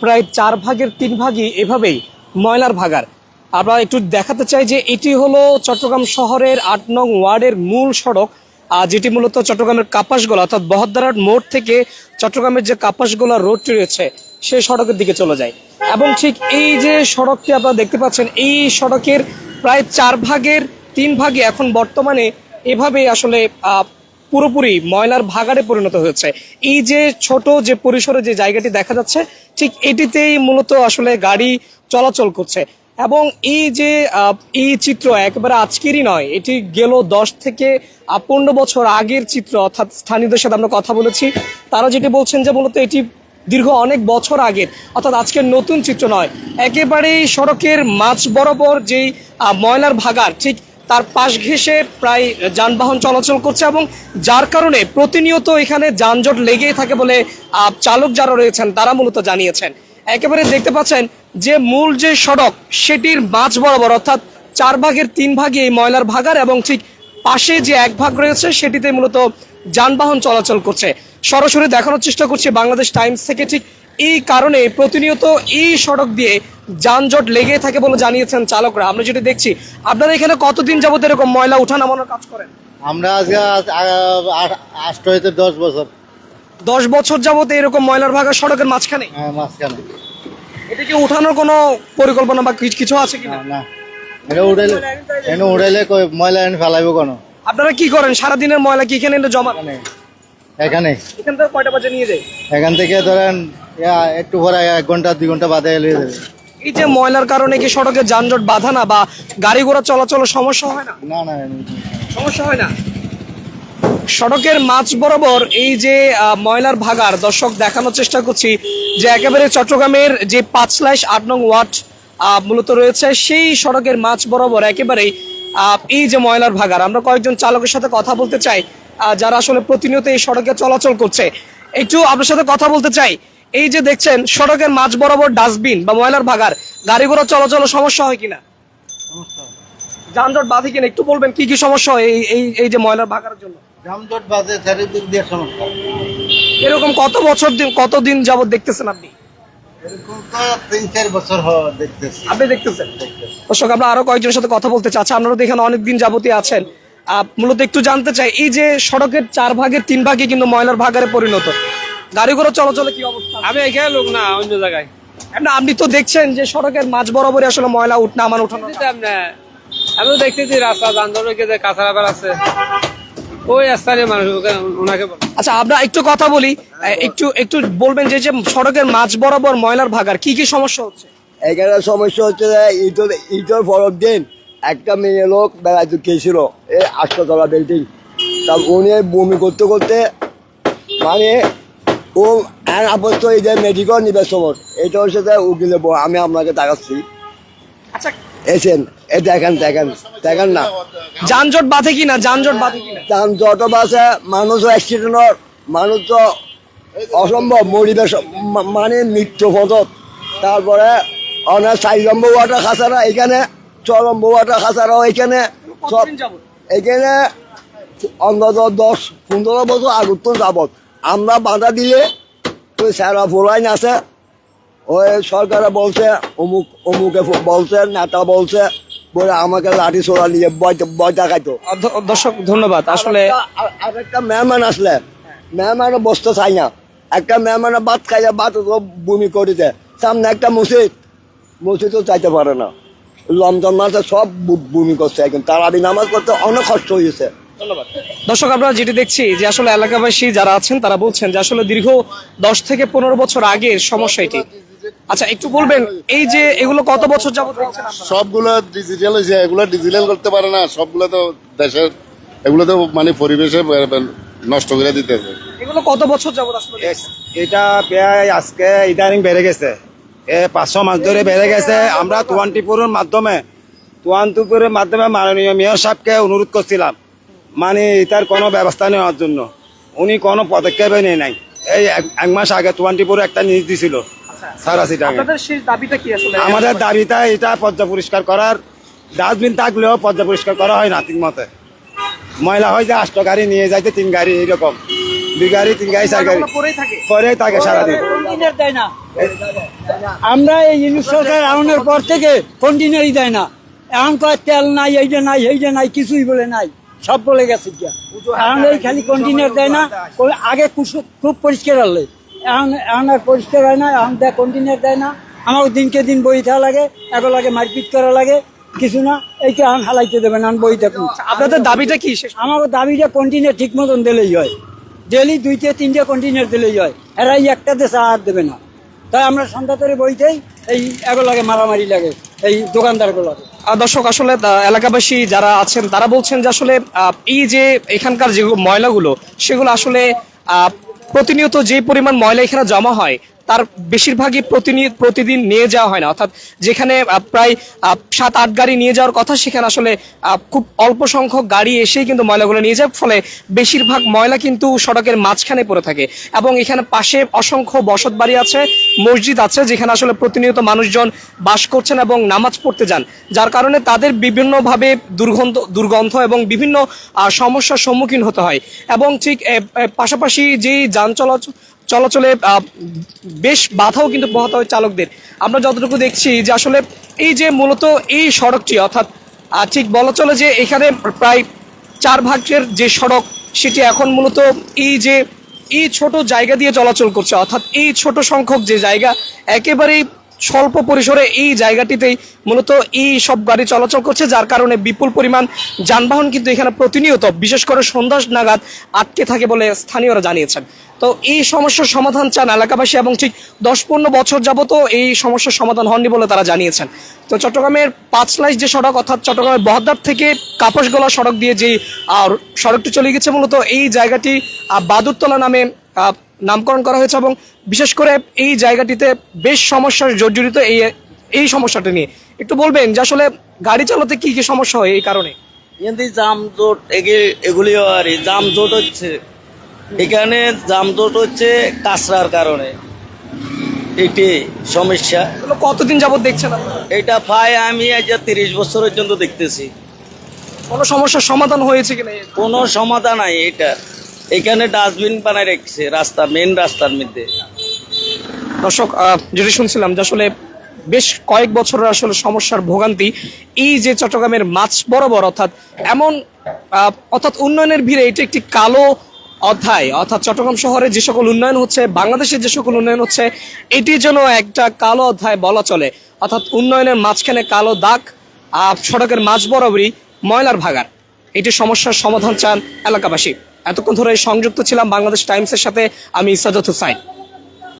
প্রায় চার ভাগের তিন ভাগই এভাবেই ময়লার ভাগার। আমরা একটু দেখাতে চাই যে এটি হলো চট্টগ্রাম শহরের আট নং ওয়ার্ডের মূল সড়ক যেটি মূলত চট্টগ্রামের কাপাসগোলা, অর্থাৎ বহদ্দারাট মোড় থেকে চট্টগ্রামের যে কাপাসগোলা রোডটি রয়েছে, সেই সড়কের দিকে চলে যায়। এবং ঠিক এই যে সড়কটি আপনারা দেখতে পাচ্ছেন, এই সড়কের প্রায় চার ভাগের তিন ভাগে এখন বর্তমানে এভাবেই আসলে পুরোপুরি ময়লার ভাগাড়ে পরিণত হয়েছে। এই যে ছোট যে পরিসরে যে জায়গাটি দেখা যাচ্ছে, ঠিক এটিতেই মূলত আসলে গাড়ি চলাচল করছে। এবং এই যে এই চিত্র একেবারে আজকেরই নয়, এটি গেল দশ থেকে পনেরো বছর আগের চিত্র, অর্থাৎ স্থানীয়দের সাথে আমরা কথা বলেছি। তারা যেটি বলছেন যে মূলত এটি দীর্ঘ অনেক বছর আগের, অর্থাৎ আজকের নতুন চিত্র নয়। একেবারেই সড়কের মাঝ বরাবর যেই ময়লার ভাগার ঠিক তার পাশ ঘেঁষে প্রায় যানবাহন চলাচল করছে এবং যার কারণে প্রতিনিয়ত এখানে যানজট লেগেই থাকে বলে চালক যারা রয়েছেন তারা মূলত জানিয়েছেন। একেবারে দেখতে পাচ্ছেন যে মূল যে সড়ক, সেটির মাঝ বরাবর, অর্থাৎ চার ভাগের তিন ভাগে এই ময়লার ভাগার এবং ঠিক পাশে যে এক ভাগ রয়েছে, সেটিতে মূলত যানবাহন চলাচল করছে। সরাসরি দেখানোর চেষ্টা করছি বাংলাদেশ টাইমস থেকে। ঠিক এই কারণে প্রতিনিয়ত এই সড়ক দিয়ে যানজট লেগে থাকে বলে জানিয়েছেন চালকরা। আমরা যেটা দেখছি আপনারা এখানে কতদিন যাবত এরকম ময়লা উঠা নামানোর কাজ করেন? আমরা আজকে আষ্ট হইতে দশ বছর। দশ বছর যাবত এরকম ময়লার ভাগা সড়কের মাঝখানে? হ্যাঁ, মাঝখানে। এটা কি উঠানোর কোনো পরিকল্পনা বা কিছু- আছে কিনা? না, এটা উড়াইলে এনে উড়াইলে ময়লা এনে ফেলাইব কেন? আপনারা কি করেন? সারাদিনের ময়লা কি এখানে এনে জমা এখানে। এখানে। থেকে কয়টা বাজে নিয়ে যায়? এখান থেকে ধরেন একটু পরে এক ঘণ্টা দুই ঘণ্টা বাদে এলে দেবে এই যে ময়লার কারণে কি সড়কে যানজট বাধা না বা গাড়ি ঘোড়া চলাচলের সমস্যা হয় না? না না সমস্যা হয় না? সড়কের মাঝ বরাবর এই যে ময়লার ভাগার দর্শক দেখানোর চেষ্টা করছি যে একেবারে চট্টগ্রামের যে পাঁচ লাইশ আট নং ওয়ার্ড মূলত রয়েছে সেই সড়কের মাঝ বরাবর একেবারেই এই যে ময়লার ভাগার আমরা কয়েকজন চালকের সাথে কথা বলতে চাই যারা আসলে প্রতিনিয়ত এই সড়কে চলাচল করছে। একটু আপনার সাথে কথা বলতে চাই। এই যে দেখছেন সড়কের মাঝ বরাবর ডাস্টবিন বা ময়লার ভাগার গাড়ি ঘোড়া চলাচল সমস্যা হয় কিনা? যানজট বাধে কিনা? একটু বলবেন কি কি সমস্যা হয় এই এই যে ময়লার ভাগার জন্য? যানজট বাদে চারিদিক দিয়ে সমস্যা। এরকম কত বছর দিন কতদিন যাবত দেখতেছেন আপনি? এরকম তো তিন চার বছর দেখতেছি। আপনি দেখতেছেন? দর্শক আমরা আরও কয়েকজনের সাথে কথা বলতে চাচ্ছি। আপনারা তো এখানে অনেকদিন যাবতীয় আছেন। মূলত একটু জানতে চাই এই যে সড়কের চার ভাগের তিন ভাগে কিন্তু ময়লার ভাগারে পরিণত। গাড়ি ঘোড়া চলাচলে কি অবস্থা? আমি এখানে লোক না অন্য জায়গায়। না, আপনি তো দেখছেন যে সড়কের মাঝ বরাবরই আসলে ময়লা উঠ নামান উঠানো। দিতাম না আমি তো দেখতেছি রাস্তা যানজটের যে কাঁচা আছে। ওই স্থানীয় মানুষ ওনাকে আচ্ছা আমরা একটু কথা বলি। একটু একটু বলবেন যে যে সড়কের মাঝ বরাবর ময়লার ভাগার কি কি সমস্যা হচ্ছে? এখানে সমস্যা হচ্ছে যে ঈদের ঈদের পরের দিন একটা মেয়ে লোক বেড়াতে গেছিল এই আটশোতলা বিল্ডিং তা উনি বমি করতে করতে মানে ও আর আপাতত এই যে মেডিকেল নিবে সমর এটা হচ্ছে যে উকিলে আমি আপনাকে দেখাচ্ছি আচ্ছা। এসেন এ দেখেন দেখেন দেখেন না। যানজট বাধে কিনা যানজট বাধে কিনা দাম যত বাসে মানুষ অ্যাক্সিডেন্টর মানুষ তো অসম্ভব মরিবে মানে মৃত্যু পথত। তারপরে অনেক নম্বর ওয়াটার খাসারা এখানে নম্বর ওয়াটার খাসারাও এখানে সব এখানে অন্তত দশ পনেরো বছর আগত যাবত। আমরা বাধা দিলে ওই স্যারা ফোলাইন আছে। ওই সরকারে বলছে অমুক অমুকে বলছে নেতা বলছে বলে আমাকে লাঠি ছোড়া নিয়ে বয় দেখাইতো। দর্শক ধন্যবাদ। আসলে আর- একটা মেহমান আসলে। মেহমান বসতে চাই না। একটা মেহমানের ভাত খাইলে ভাত বমি করেছে সামনে একটা মসজিদ। মসজিদও চাইতে পারে না। লমজম মাসে সব বমি করছে এখন। তারাবি নামাজ করতে অনেক কষ্ট হয়েছে দর্শক আমরা যেটি দেখছি যে আসলে এলাকাবাসী যারা আছেন তারা বলছেন যে আসলে দীর্ঘ দশ থেকে পনেরো বছর আগের সমস্যা এটি আচ্ছা একটু বলবেন এই যে এগুলো কত বছর যাবত সবগুলো ডিজিটাল হয়েছে এগুলো ডিজিটাল করতে পারে না সবগুলো তো দেশের এগুলো তো মানে পরিবেশে নষ্ট করে দিতেছে। এগুলো কত বছর যাবত আসলে এটা প্রায় আজকে ইদানিং বেড়ে গেছে। এ পাঁচশো মাস ধরে বেড়ে গেছে। আমরা টোয়েন্টি ফোরের মাধ্যমে টোয়েন্টি ফোরের মাধ্যমে মাননীয় মেয়র সাহেবকে অনুরোধ করছিলাম। মানে এটার কোনো ব্যবস্থা নেওয়ার জন্য। উনি কোনো পদক্ষেপে নেই নাই। এই এক- এক মাস আগে টোয়েন্টি ফোর একটা নিউজ দিছিল সারা সিটাকে আপনাদের সেই দাবিটা কি আসলে? আমাদের দাবিটা এটা পর্যা পরিষ্কার করার ডাস্টবিন থাকলেও পর্যা পরিষ্কার করা হয় না ঠিক মতে। ময়লা হয় যে আষ্ট গাড়ি নিয়ে যাইতে তিন গাড়ি এরকম দুই গাড়ি তিন গাড়ি চার গাড়ি। পরেই থাকে। পরে থাকে সারাদিন। আমরা এই ইউনিট সরকার আউনের পর থেকে কন্টেনারই দেয় না। এখন কয় তেল নাই এই যে নাই এই যে নাই কিছুই বলে নাই। সব বলে গেছে গিয়া। এখন এই খালি কন্টেনার দেয় না আগে খুব পরিষ্কার হলে। এখন এখন আর পরিষ্কার হয় না এখন দেয় কন্টেনার দেয় না। আমার দিনকে দিন বই থাকা লাগে এগুলো লাগে মারপিট করা লাগে কিছু না এইটা এখন হালাইতে দেবে না এখন বই থাকুন আপনাদের দাবিটা কি? আমার দাবিটা কন্টিনিউ ঠিক মতন দিলেই হয়। ডেলি দুইটা তিনটে কন্টিনিউ দিলেই হয়। এরাই একটা দেশে আর দেবে না। তাই আমরা সন্ধ্যা করে বইতেই এই এগো লাগে মারামারি লাগে এই দোকানদারগুলো দর্শক, আসলে এলাকাবাসী যারা আছেন, তারা বলছেন যে আসলে এই যে এখানকার যে ময়লাগুলো, সেগুলো আসলে প্রতিনিয়ত যে পরিমাণ ময়লা এখানে জমা হয় তার বেশিরভাগই প্রতিনিয়ত প্রতিদিন নিয়ে যাওয়া হয় না। অর্থাৎ যেখানে প্রায় সাত, আট গাড়ি নিয়ে যাওয়ার কথা, সেখানে আসলে খুব অল্প সংখ্যক গাড়ি এসেই কিন্তু ময়লাগুলো নিয়ে যায়। ফলে বেশিরভাগ ময়লা কিন্তু সড়কের মাঝখানে পড়ে থাকে। এবং এখানে পাশে অসংখ্য বসত বাড়ি আছে, মসজিদ আছে, যেখানে আসলে প্রতিনিয়ত মানুষজন বাস করছেন এবং নামাজ পড়তে যান। যার কারণে তাদের বিভিন্নভাবে দুর্গন্ধ দুর্গন্ধ এবং বিভিন্ন সমস্যার সম্মুখীন হতে হয়। এবং ঠিক পাশাপাশি যেই যান চলাচল চলাচলে বেশ বাধাও কিন্তু পোহাতে হয় চালকদের। আমরা যতটুকু দেখছি যে আসলে এই যে মূলত এই সড়কটি, অর্থাৎ ঠিক বলা চলে যে এখানে প্রায় চার ভাগের যে সড়ক, সেটি এখন মূলত এই যে এই ছোট জায়গা দিয়ে চলাচল করছে, অর্থাৎ এই ছোট সংখ্যক যে জায়গা, একেবারেই স্বল্প পরিসরে এই জায়গাটিতেই মূলত এই সব গাড়ি চলাচল করছে, যার কারণে বিপুল পরিমাণ যানবাহন কিন্তু এখানে প্রতিনিয়ত, বিশেষ করে সন্ধ্যা নাগাদ আটকে থাকে বলে স্থানীয়রা জানিয়েছেন। তো এই সমস্যার সমাধান চান এলাকাবাসী এবং ঠিক দশ পনেরো বছর যাবতও এই সমস্যার সমাধান হননি বলে তারা জানিয়েছেন। তো চট্টগ্রামের পাঁচলাইশ যে সড়ক, অর্থাৎ চট্টগ্রামের বহদ্দার থেকে কাপসগোলা সড়ক দিয়ে যে সড়কটি চলে গেছে, মূলত এই জায়গাটি বাদুরতলা নামে নামকরণ করা হয়েছে এবং বিশেষ করে এই জায়গাটিতে বেশ সমস্যার জর্জরিত এই এই সমস্যাটা নিয়ে। একটু বলবেন যে আসলে গাড়ি চালাতে কি কি সমস্যা হয় এই কারণে? কিন্তু জামজোট এগে- এগুলি আর জামজোট হচ্ছে। এখানে জামজোট হচ্ছে কাঁচরার কারণে। এটি সমস্যা। কতদিন যাবত দেখছেন এটা প্রায় আমি আজ তিরিশ বছর পর্যন্ত দেখতেছি। কোনো সমস্যার সমাধান হয়েছে কিনা? কোনো সমাধান নাই এটা। এখানে ডাস্টবিন বানায় রেখেছে, রাস্তা মেন রাস্তার মধ্যে। দর্শক যেটি শুনছিলাম যে আসলে বেশ কয়েক বছরের আসলে সমস্যার ভোগান্তি, এই যে চট্টগ্রামের মাছ বরাবর, অর্থাৎ এমন অর্থাৎ উন্নয়নের ভিড়ে এটি একটি কালো অধ্যায়, অর্থাৎ চট্টগ্রাম শহরে যে সকল উন্নয়ন হচ্ছে, বাংলাদেশের যে সকল উন্নয়ন হচ্ছে, এটি যেন একটা কালো অধ্যায় বলা চলে। অর্থাৎ উন্নয়নের মাঝখানে কালো দাগ সড়কের মাঝ বরাবরই ময়লার ভাগার এটি সমস্যার সমাধান চান এলাকাবাসী। এতক্ষণ ধরে সংযুক্ত ছিলাম বাংলাদেশ টাইমসের সাথে আমি ইসাদত হুসাইন।